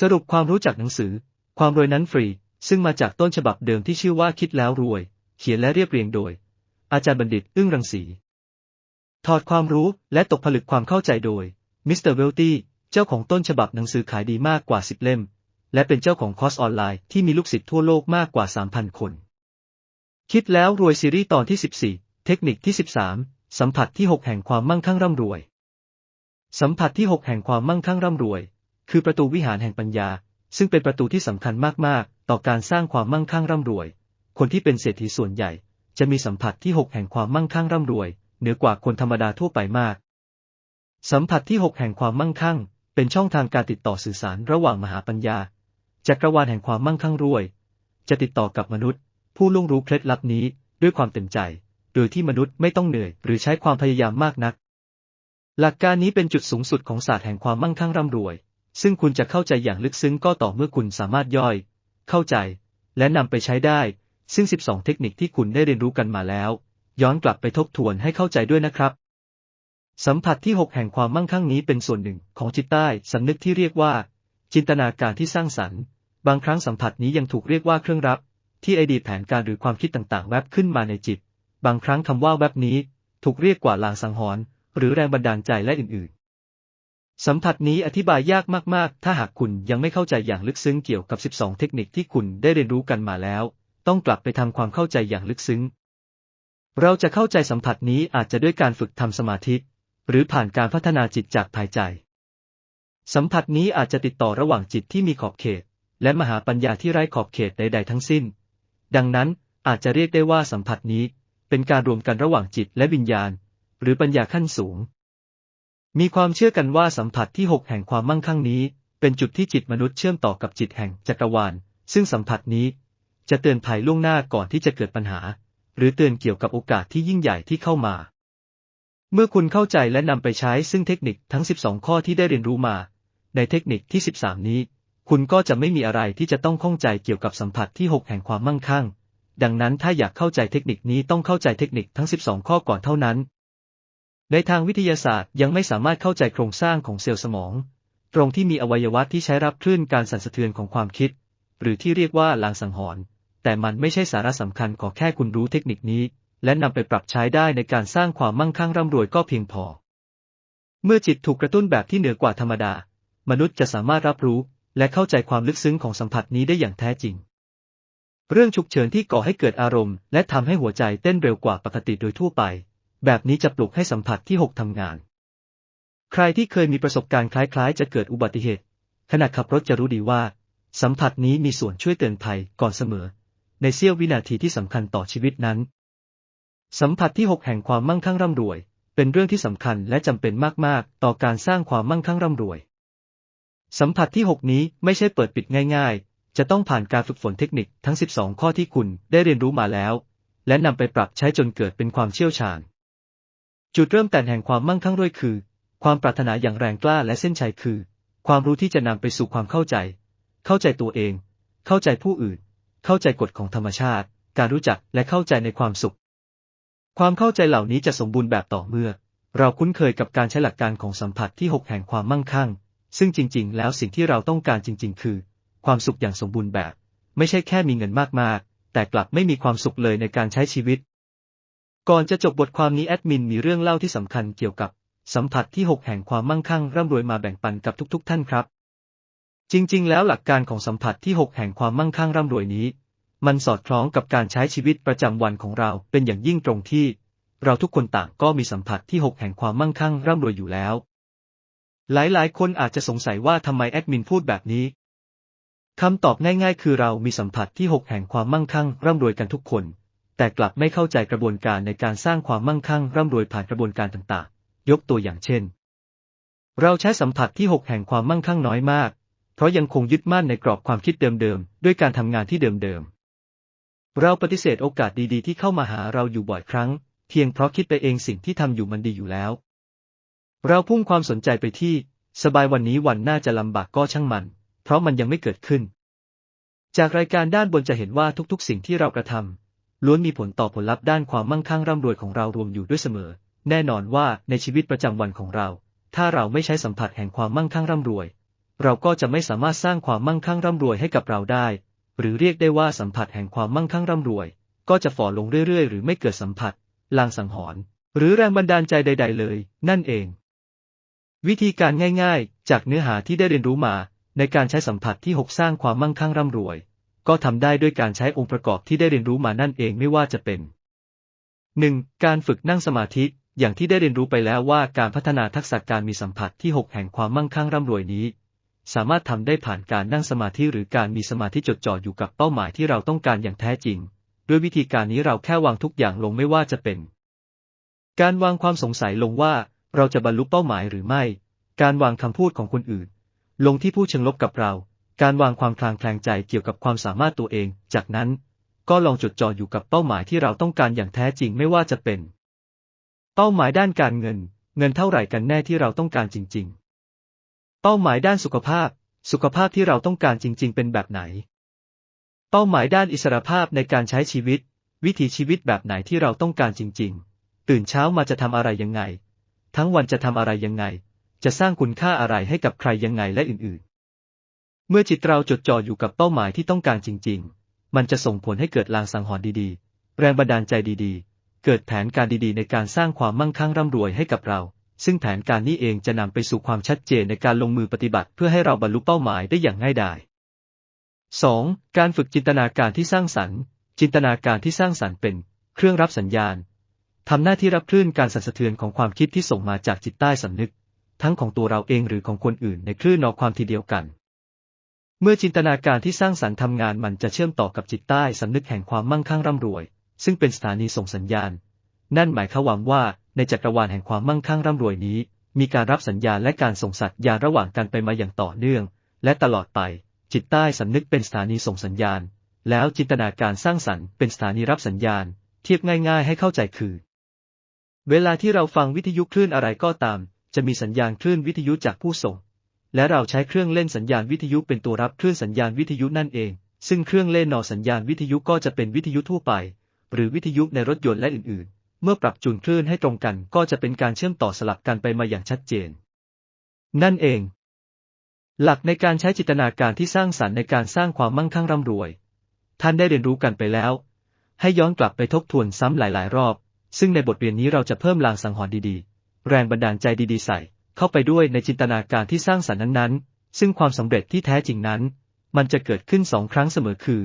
สรุปความรู้จากหนังสือ ความรวยนั้นฟรี ซึ่งมาจากต้นฉบับเดิมที่ชื่อว่าคิดแล้วรวย เขียนและเรียบเรียงโดย อาจารย์บัณฑิตอึ้งรังสี ถอดความรู้และตกผลึกความเข้าใจโดยมิสเตอร์เวลตี้เจ้าของต้นฉบับหนังสือขายดีมากกว่า10เล่ม และเป็นเจ้าของคอร์สออนไลน์ที่มีลูกศิษย์ทั่วโลกมากกว่า 3,000 คน คิดแล้วรวยซีรีส์ตอนที่ 14 เทคนิคที่ 13 สัมผัสที่ 6 แห่งความมั่งคั่งร่ำรวย สัมผัสที่ 6 แห่งความมั่งคั่งร่ำรวย คือประตูวิหารแห่งปัญญา ซึ่งเป็นประตูที่สำคัญมากๆ ต่อการสร้างความมั่งคั่งร่ำรวย คนที่เป็นเศรษฐีส่วนใหญ่ จะมีสัมผัสที่6แห่งความมั่งคั่งร่ำรวย เหนือกว่าคนธรรมดาทั่วไปมาก สัมผัสที่6แห่งความมั่งคั่ง เป็นช่องทางการติดต่อสื่อสารระหว่างมหาปัญญาจักรวาลแห่งความมั่งคั่งรวย จะติดต่อกับมนุษย์ ผู้ล่วงรู้เคล็ดลับนี้ด้วยความเต็มใจ โดยที่มนุษย์ไม่ต้องเหนื่อยหรือใช้ความพยายามมากนัก หลักการนี้เป็นจุดสูงสุดของศาสตร์แห่งความมั่งคั่งร่ำรวย ซึ่งคุณจะเข้าใจอย่างลึกซึ้งก็ต่อเมื่อคุณสามารถย่อย เข้าใจ และนำไปใช้ได้ ซึ่ง 12 เทคนิคที่คุณได้เรียนรู้กันมาแล้ว ย้อนกลับไปทบทวนให้เข้าใจด้วยนะครับ สัมผัสที่ 6 แห่งความมั่งคั่งนี้เป็นส่วนหนึ่งของจิตใต้สำนึกที่เรียกว่า จินตนาการที่สร้างสรรค์ บางครั้งสัมผัสนี้ยังถูกเรียกว่าเครื่องรับ ที่ไอดีแผนการหรือความคิดต่างๆ แวบขึ้นมาในจิต บางครั้งคำว่าแวบนี้ ถูกเรียกว่าลางสังหรณ์หรือแรงบันดาลใจและอื่นๆ สัมผัสนี้อธิบายยากมากๆ ถ้าหากคุณยังไม่เข้าใจอย่างลึกซึ้งเกี่ยวกับ 12 เทคนิคที่คุณได้เรียนรู้กันมาแล้ว ต้องกลับไปทำความเข้าใจอย่างลึกซึ้ง เราจะเข้าใจสัมผัสนี้อาจจะด้วยการฝึกทำสมาธิ หรือผ่านการพัฒนาจิตจากภายใจ สัมผัสนี้อาจจะติดต่อระหว่างจิตที่มีขอบเขต และมหาปัญญาที่ไร้ขอบเขตใด ๆ ทั้งสิ้น ดังนั้นอาจจะเรียกได้ว่าสัมผัสนี้ เป็นการรวมกันระหว่างจิตและวิญญาณ หรือปัญญาขั้นสูง มีความเชื่อกันว่าสัมผัสที่6แห่งความมั่งคั่งนี้ เป็นจุดที่จิตมนุษย์เชื่อมต่อกับจิตแห่งจักรวาล ซึ่งสัมผัสนี้จะเตือนภัยล่วงหน้าก่อนที่จะเกิดปัญหา หรือเตือนเกี่ยวกับโอกาสที่ยิ่งใหญ่ที่เข้ามา เมื่อคุณเข้าใจและนำไปใช้ซึ่งเทคนิคทั้ง 12 ข้อที่ได้เรียนรู้มา ในเทคนิคที่ 13 นี้ คุณก็จะไม่มีอะไรที่จะต้องข้องใจเกี่ยวกับสัมผัสที่ 6 แห่งความมั่งคั่ง ดังนั้นถ้าอยากเข้าใจเทคนิคนี้ต้องเข้าใจเทคนิคทั้ง 12 ข้อก่อนเท่านั้น ในทางวิทยาศาสตร์ยังไม่สามารถเข้าใจโครงสร้างของเซลล์สมอง ตรงที่มีอวัยวะที่ใช้รับคลื่นการสั่นสะเทือนของความคิด หรือที่เรียกว่าลางสังหรณ์แต่มันไม่ใช่สาระสำคัญขอแค่คุณรู้เทคนิคนี้ และนำไปปรับใช้ได้ในการสร้างความมั่งคั่งร่ำรวยก็เพียงพอ เมื่อจิตถูกกระตุ้นแบบที่เหนือกว่าธรรมดา มนุษย์จะสามารถรับรู้ และเข้าใจความลึกซึ้งของสัมผัสนี้ได้อย่างแท้จริง เรื่องฉุกเฉินที่ก่อให้เกิดอารมณ์ และทำให้หัวใจเต้นเร็วกว่าปกติโดยทั่วไป แบบนี้จะปลุกให้สัมผัสที่ 6 ทำงาน ใครที่เคยมีประสบการณ์คล้ายๆ จะเกิดอุบัติเหตุ ขณะขับรถจะรู้ดีว่า สัมผัสนี้มีส่วนช่วยเตือนภัยก่อนเสมอ ในเสี้ยววินาทีที่สำคัญต่อชีวิตนั้น สัมผัสที่ 6 แห่งความมั่งคั่งร่ำรวย เป็นเรื่องที่สำคัญและจำเป็นมากๆ ต่อการสร้างความมั่งคั่งร่ำรวย สัมผัสที่ 6 นี้ไม่ใช่เปิดปิดง่าย ๆ จะต้องผ่านการฝึกฝนเทคนิคทั้ง 12 ข้อที่คุณได้เรียนรู้มาแล้ว และนำไปปรับใช้จนเกิดเป็นความเชี่ยวชาญ จุดเริ่มแต่แห่งความมั่งคั่งรวยคือ ความปรารถนาอย่างแรงกล้าและเส้นชัยคือ ความรู้ที่จะนำไปสู่ความเข้าใจ เข้าใจตัวเอง เข้าใจผู้อื่น เข้าใจกฎของธรรมชาติ การรู้จักและเข้าใจในความสุข ความเข้าใจเหล่านี้จะสมบูรณ์แบบต่อเมื่อ เราคุ้นเคยกับการใช้หลักการของสัมผัสที่6แห่งความมั่งคั่ง ซึ่งจริง ๆ แล้วสิ่งที่เราต้องการจริง ๆ คือ ความสุขอย่างสมบูรณ์แบบ ไม่ใช่แค่มีเงินมากๆแต่กลับไม่มีความสุขเลยในการใช้ชีวิต ก่อนจะจบบทความนี้แอดมินมีเรื่องเล่าที่สำคัญเกี่ยวกับ สัมผัสที่ 6 แห่งความมั่งคั่งร่ำรวยมาแบ่งปันกับทุก ๆ ท่านครับ จริง ๆ แล้วหลักการของสัมผัสที่ 6 แห่งความมั่งคั่งร่ำรวยนี้ มันสอดคล้องกับการใช้ชีวิตประจำวันของเราเป็นอย่างยิ่งตรงที่ เราทุกคนต่างก็มีสัมผัสที่ 6 แห่งความมั่งคั่งร่ำรวยอยู่แล้ว หลายๆ คนอาจจะสงสัยว่าทำไมแอดมินพูดแบบนี้คำตอบง่ายๆ คือเรามีสัมผัสที่ 6 แห่งความมั่งคั่งร่ำรวยกันทุกคน แต่กลับไม่เข้าใจกระบวนการในการสร้างความมั่งคั่งร่ำรวยผ่านกระบวนการต่างๆ ยกตัวอย่างเช่น เราใช้สัมผัสที่ 6 แห่งความมั่งคั่งน้อยมาก เพราะยังคงยึดมั่นในกรอบความคิดเดิมๆ ด้วยการทำงานที่เดิมๆ เราปฏิเสธโอกาสดีๆ ที่เข้ามาหาเราอยู่บ่อยครั้ง เพียงเพราะคิดไปเองสิ่งที่ทำอยู่มันดีอยู่แล้ว เราพุ่งความสนใจไปที่ สบายวันนี้วันหน้าจะลำบากก็ช่างมัน เพราะมันยังไม่เกิดขึ้น จากรายการด้านบนจะเห็นว่าทุกๆ สิ่งที่เรากระทำ ล้วนมีผลต่อผลลัพธ์ด้านความมั่งคั่งร่ำรวยของเรารวมอยู่ด้วยเสมอ แน่นอนว่าในชีวิตประจำวันของเรา ถ้าเราไม่ใช้สัมผัสแห่งความมั่งคั่งร่ำรวย เราก็จะไม่สามารถสร้างความมั่งคั่งร่ำรวยให้กับเราได้ หรือเรียกได้ว่าสัมผัสแห่งความมั่งคั่งร่ำรวย ก็จะฝ่อลงเรื่อยๆ หรือไม่เกิดสัมผัส ลางสังหรณ์หรือแรงบันดาลใจใด ๆ เลย นั่นเอง วิธีการง่าย ๆ จากเนื้อหาที่ได้เรียนรู้มา ในการใช้สัมผัสที่ 6 สร้างความมั่งคั่งร่ำรวย ก็ทำได้ด้วยการใช้องค์ประกอบที่ได้เรียนรู้มานั่นเองไม่ว่าจะเป็น 1. การฝึกนั่งสมาธิ อย่างที่ได้เรียนรู้ไปแล้วว่าการพัฒนาทักษะการมีสัมผัสที่ 6 แห่งความมั่งคั่งร่ำรวยนี้ สามารถทำได้ผ่านการนั่งสมาธิหรือการมีสมาธิจดจ่ออยู่กับเป้าหมายที่เราต้องการอย่างแท้จริง ด้วยวิธีการนี้เราแค่วางทุกอย่างลงไม่ว่าจะเป็น การวางความสงสัยลงว่า เราจะบรรลุเป้าหมายหรือไม่ การวางคำพูดของคนอื่น ลงที่ผู้เชิงลบกับเรา การวางความคลางแคลงใจเกี่ยวกับความสามารถตัวเอง จากนั้น ก็ลองจดจ่ออยู่กับเป้าหมายที่เราต้องการอย่างแท้จริงไม่ว่าจะเป็น เป้าหมายด้านการเงิน เงินเท่าไหร่กันแน่ที่เราต้องการจริง ๆ เป้าหมายด้านสุขภาพ สุขภาพที่เราต้องการจริง ๆ เป็นแบบไหน เป้าหมายด้านอิสรภาพในการใช้ชีวิต วิถีชีวิตแบบไหนที่เราต้องการจริง ๆ ตื่นเช้ามาจะทำอะไรยังไง ทั้งวันจะทำอะไรยังไง จะสร้างคุณค่าอะไรให้กับใครยังไงและอื่น ๆ เมื่อจิตเราจดจ่ออยู่กับเป้าหมายที่ต้องการจริง ๆ มันจะส่งผลให้เกิดลางสังหรณ์ดีๆ แรงบันดาลใจดีๆ เกิดแผนการดีๆ ในการสร้างความมั่งคั่งร่ำรวยให้กับเรา ซึ่งแผนการนี้เองจะนำไปสู่ความชัดเจนในการลงมือปฏิบัติ เพื่อให้เราบรรลุเป้าหมายได้อย่างง่ายดาย 2. การฝึกจินตนาการที่สร้างสรรค์ จินตนาการที่สร้างสรรค์เป็น เครื่องรับสัญญาณทำหน้าที่รับคลื่นการสั่นสะเทือนของความคิดที่ส่งมาจากจิตใต้สำนึก ทั้งของตัวเราเองหรือของคนอื่นในคลื่นนอความทีเดียวกัน เมื่อจินตนาการที่สร้างสรรค์ทำงานมันจะเชื่อมต่อกับจิตใต้สำนึกแห่งความมั่งคั่งร่ำรวย ซึ่งเป็นสถานีส่งสัญญาณ นั่นหมายความว่าในจักรวาลแห่งความมั่งคั่งร่ำรวยนี้ มีการรับสัญญาณและการส่งสัญญาณระหว่างกันไปมาอย่างต่อเนื่อง และตลอดไป จิตใต้สำนึกเป็นสถานีส่งสัญญาณ แล้วจินตนาการสร้างสรรค์เป็นสถานีรับสัญญาณ เทียบง่าย ๆ ให้เข้าใจคือ เวลาที่เราฟังวิทยุคลื่นอะไรก็ตาม จะมีสัญญาณคลื่นวิทยุจากผู้ส่ง และเราใช้เครื่องเล่นสัญญาณวิทยุเป็นตัวรับคลื่นสัญญาณวิทยุนั่นเอง ซึ่งเครื่องเล่นนอสัญญาณวิทยุก็จะเป็นวิทยุทั่วไป หรือวิทยุในรถยนต์และอื่นๆ เมื่อปรับจูนคลื่นให้ตรงกันก็จะเป็นการเชื่อมต่อสลับกันไปมาอย่างชัดเจน นั่นเอง หลักในการใช้จินตนาการที่สร้างสรรค์ในการสร้างความมั่งคั่งร่ำรวย ท่านได้เรียนรู้กันไปแล้ว ให้ย้อนกลับไปทบทวนซ้ำหลาย ๆ รอบ ซึ่งในบทเรียนนี้เราจะเพิ่มลางสังหรณ์ดีๆ แรงบันดาลใจดีๆ ใส่ เข้าไปด้วยในจินตนาการที่สร้างสรรค์นั้นๆ ซึ่งความสำเร็จที่แท้จริงนั้น มันจะเกิดขึ้นสองครั้งเสมอคือ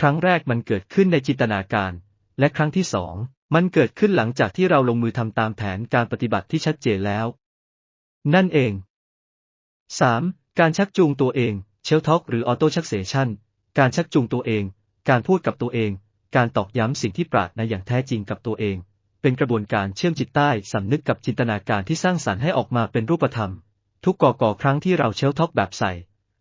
ครั้งแรกมันเกิดขึ้นในจินตนาการ และครั้งที่สองมันเกิดขึ้นหลังจากที่เราลงมือทำตามแผนการปฏิบัติที่ชัดเจนแล้ว นั่นเอง 3. การชักจูงตัวเองเชลท็อกหรือออโต้ชักเซชันการชักจูงตัวเอง การพูดกับตัวเอง การตอกย้ำสิ่งที่ปรารถนาอย่างแท้จริงกับตัวเอง เป็นกระบวนการเชื่อมจิตใต้สำนึกกับจินตนาการที่สร้างสรรค์ให้ออกมาเป็นรูปธรรม ทุกก่อก่อครั้งที่เราเชลท็อกแบบใส่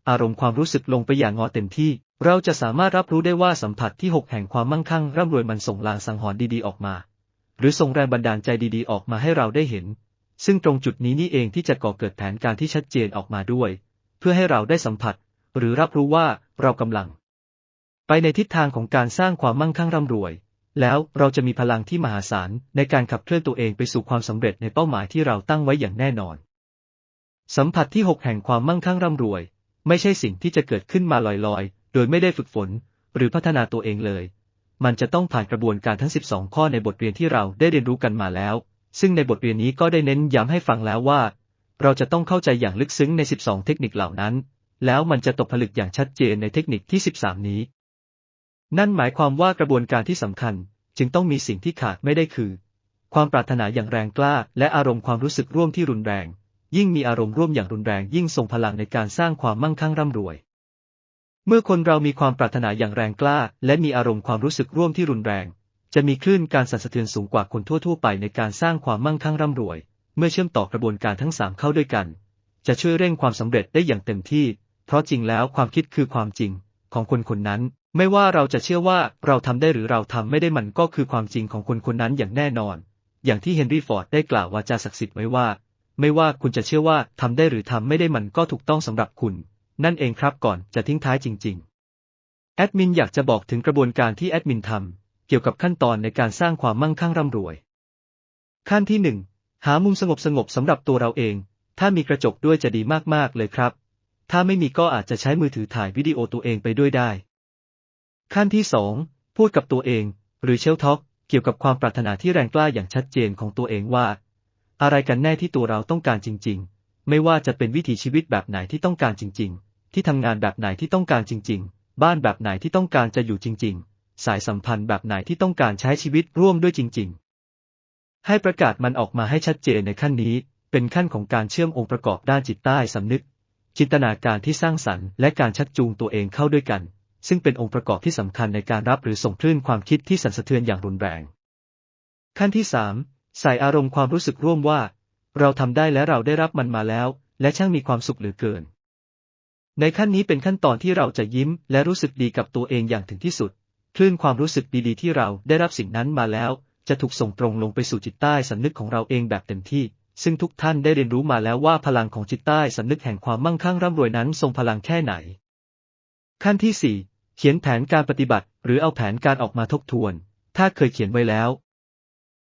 อารมณ์ความรู้สึกลงไปอย่างงอเต็มที่ เราจะสามารถรับรู้ได้ว่าสัมผัสที่6แห่งความมั่งคั่งร่ำรวยมันส่งลางสังหรณ์ดีๆออกมา หรือส่งแรงบันดาลใจดีๆออกมาให้เราได้เห็น ซึ่งตรงจุดนี้นี่เองที่จะก่อเกิดแผนการที่ชัดเจนออกมาด้วย เพื่อให้เราได้สัมผัส หรือรับรู้ว่าเรากำลัง ไปในทิศทางของการสร้างความมั่งคั่งร่ำรวย แล้วเราจะมีพลังที่มหาศาลในการขับเคลื่อนตัวเองไปสู่ความสำเร็จในเป้าหมายที่เราตั้งไว้อย่างแน่นอน สัมผัสที่6แห่งความมั่งคั่งร่ำรวย ไม่ใช่สิ่งที่จะเกิดขึ้นมาลอยๆ โดยไม่ได้ฝึกฝน หรือพัฒนาตัวเองเลย มันจะต้องผ่านกระบวนการทั้ง 12 ข้อในบทเรียนที่เราได้เรียนรู้กันมาแล้ว ซึ่งในบทเรียนนี้ก็ได้เน้นย้ำให้ฟังแล้วว่า เราจะต้องเข้าใจอย่างลึกซึ้งใน 12 เทคนิคเหล่านั้น แล้วมันจะตกผลึกอย่างชัดเจนในเทคนิคที่ 13 นี้ นั่นหมายความว่ากระบวนการที่สำคัญ จึงต้องมีสิ่งที่ขาดไม่ได้คือ ความปรารถนาอย่างแรงกล้า และอารมณ์ความรู้สึกร่วมที่รุนแรง ยิ่งมีอารมณ์ร่วมอย่างรุนแรง ยิ่งทรงพลังในการสร้างความมั่งคั่งร่ำรวย เมื่อคนเรามีความปรารถนาอย่างแรงกล้า และมีอารมณ์ความรู้สึกร่วมที่รุนแรง จะมีคลื่นการสั่นสะเทือนสูงกว่าคนทั่วๆ ไปในการสร้างความมั่งคั่งร่ำรวย เมื่อเชื่อมต่อกระบวนการทั้งสามเข้าด้วยกัน จะช่วยเร่งความสำเร็จได้อย่างเต็มที่ เพราะจริงแล้วความคิดคือความจริงของคนคนนั้น ไม่ว่าเราจะเชื่อว่าเราทำได้หรือเราทำไม่ได้มันก็คือความจริงของคนคนนั้นอย่างแน่นอน อย่างที่เฮนรี่ฟอร์ดได้กล่าววาจาศักดิ์สิทธิ์ไว้ว่า ไม่ว่าคุณจะเชื่อว่าทำได้หรือทำไม่ได้มันก็ถูกต้องสำหรับคุณ นั่นเองครับก่อนจะทิ้งท้ายจริง ๆ แอดมินอยากจะบอกถึงกระบวนการที่แอดมินทำเกี่ยวกับขั้นตอนในการสร้างความมั่งคั่งร่ำรวย ขั้นที่หนึ่งหามุมสงบสงบสำหรับตัวเราเอง ถ้ามีกระจกด้วยจะดีมากๆเลยครับ ถ้าไม่มีก็อาจจะใช้มือถือถ่ายวิดีโอตัวเองไปด้วยได้ ขั้นที่สองพูดกับตัวเอง หรือเชลท็อกเกี่ยวกับความปรารถนาที่แรงกล้าอย่างชัดเจนของตัวเองว่า อะไรกันแน่ที่ตัวเราต้องการจริง ๆ ไม่ว่าจะเป็นวิถีชีวิตแบบไหนที่ต้องการจริง ๆ ที่ทำงานแบบไหนที่ต้องการจริง ๆ บ้านแบบไหนที่ต้องการจะอยู่จริง ๆ สายสัมพันธ์แบบไหนที่ต้องการใช้ชีวิตร่วมด้วยจริง ๆ ให้ประกาศมันออกมาให้ชัดเจนในขั้นนี้ เป็นขั้นของการเชื่อมองค์ประกอบด้านจิตใต้สำนึก จินตนาการที่สร้างสรรค์และการชักจูงตัวเองเข้าด้วยกัน ซึ่งเป็นองค์ประกอบที่สำคัญในการรับหรือส่งคลื่นความคิดที่สั่นสะเทือนอย่างรุนแรง ขั้นที่สามใส่อารมณ์ความรู้สึกร่วมว่า เราทำได้และเราได้รับมันมาแล้ว และช่างมีความสุขเหลือเกิน ในขั้นนี้เป็นขั้นตอนที่เราจะยิ้มและรู้สึกดีกับตัวเองอย่างถึงที่สุด คลื่นความรู้สึกดีๆที่เราได้รับสิ่งนั้นมาแล้ว จะถูกส่งตรงลงไปสู่จิตใต้สำนึกของเราเองแบบเต็มที่ซึ่งทุกท่านได้เรียนรู้มาแล้วว่าพลังของจิตใต้สำนึกแห่งความมั่งคั่งร่ำรวยนั้นทรงพลังแค่ไหน ขั้นที่สี่ เขียนแผนการปฏิบัติ หรือเอาแผนการออกมาทบทวน ถ้าเคยเขียนไว้แล้ว